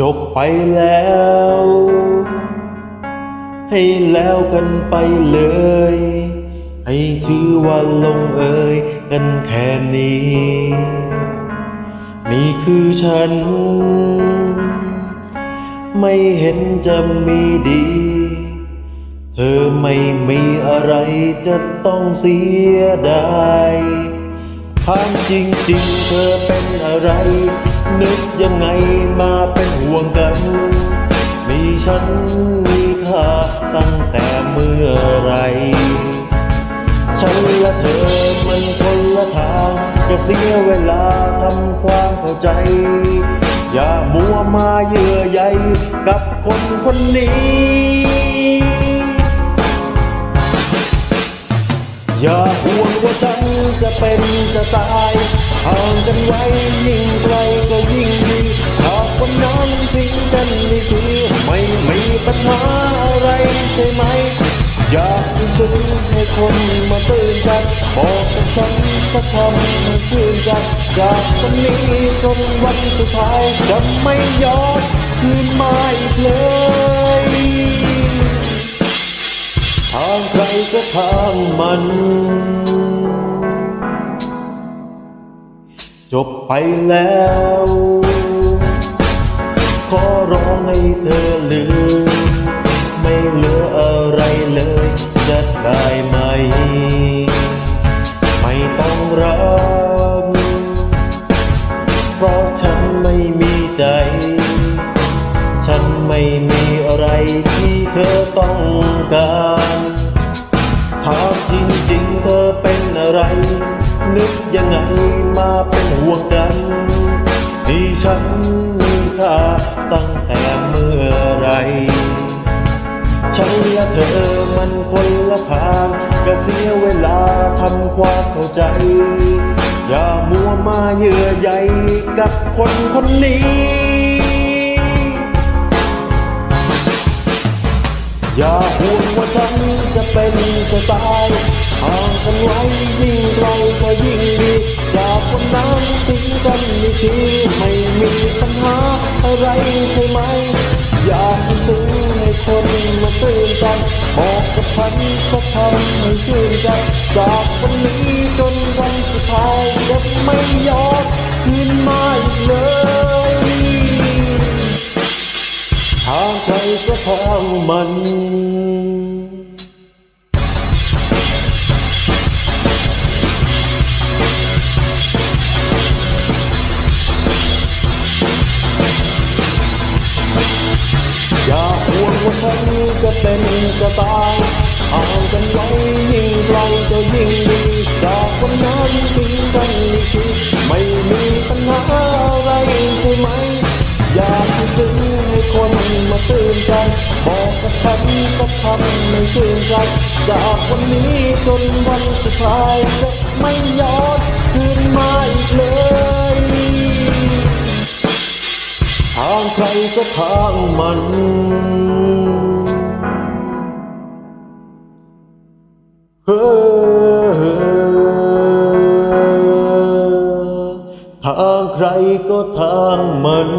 จบไปแล้ว ให้แล้วกันไปเลย ให้ถือว่าลงเอยกันแค่นี้ นี่คือฉัน ไม่เห็นจะมีดี เธอไม่มีอะไรจะต้องเสียดายถามจริงๆ เธอเป็นอะไร นึกยังไงมาเป็นห่วงกัน มีฉันมีค่าตั้งแต่เมื่อไร ฉันและเธอมันคนละทางจะเสียเวลาทำความเข้าใจ อย่ามัวมาเยื่อใยกับคนคนนี้ อย่าห่วงว่าฉันจะเป็นจะตายห่างกันไว้ยิ่งไกลก็ยิ่งดีหากวันนั้นทิ้งกันนี่คือไม่มีปัญหาอะไรใช่ไหม อยากจะซึ้งให้คนมาตื่นกันบอกกับฉันสักคำให้ชื่นใจจากวันนี้จนวันสุดท้ายจะไม่ยอนคืนมาอีกเลย ทางใครก็ทางมัน จบไปแล้ว ขอร้องให้เธอลืม ไม่เหลืออะไรเลยจะได้ไหม ไม่ต้องรักเพราะฉันไม่มีใจ ฉันไม่มี อะไรที่เธอต้องการถามจริงๆเธอเป็นอะไร นึกยังไงมาเป็นห่วงกันที่ฉันมีค่าตั้งแต่เมื่อไรฉันและเธอมันคนละทางก็เสียเวลาทำความเข้าใจ อย่ามัวมาเยื่อใยกับคนคนนี้ อย่าห่วงว่าฉันจะเป็นจะตายห่างกันไว้ยิ่งไกลก็ยิ่งดีจากวันนั้นทิ้งกันนี่ทีไม่มีปัญหาอะไรใช่ไหม อยากให้ซึ้งให้คนมาตื่นกันบอกกับฉันสักคำให้ชื่นใจจากวันนี้จนวันสุดท้ายจะไม่ยอนคืนมาอีกเลย ก็ทางมันอย่าห่วงว่าฉันจะเป็นจะตายห่างกันไว้ยิ่งไกลก็ยิ่งดีจากวันนั้นทิ้งกันนี่คือไม่มีปัญหาอะไรใช่ไหม อยากจะซื้อให้คนมาตื่นใจ บอกกับฉันก็ทำไม่ชื่นใจ จากวันนี้จนวันสุดท้ายจะไม่ย้อนคืนมาอีกเลยทางใครก็ทางมันางใครก็ทางมัน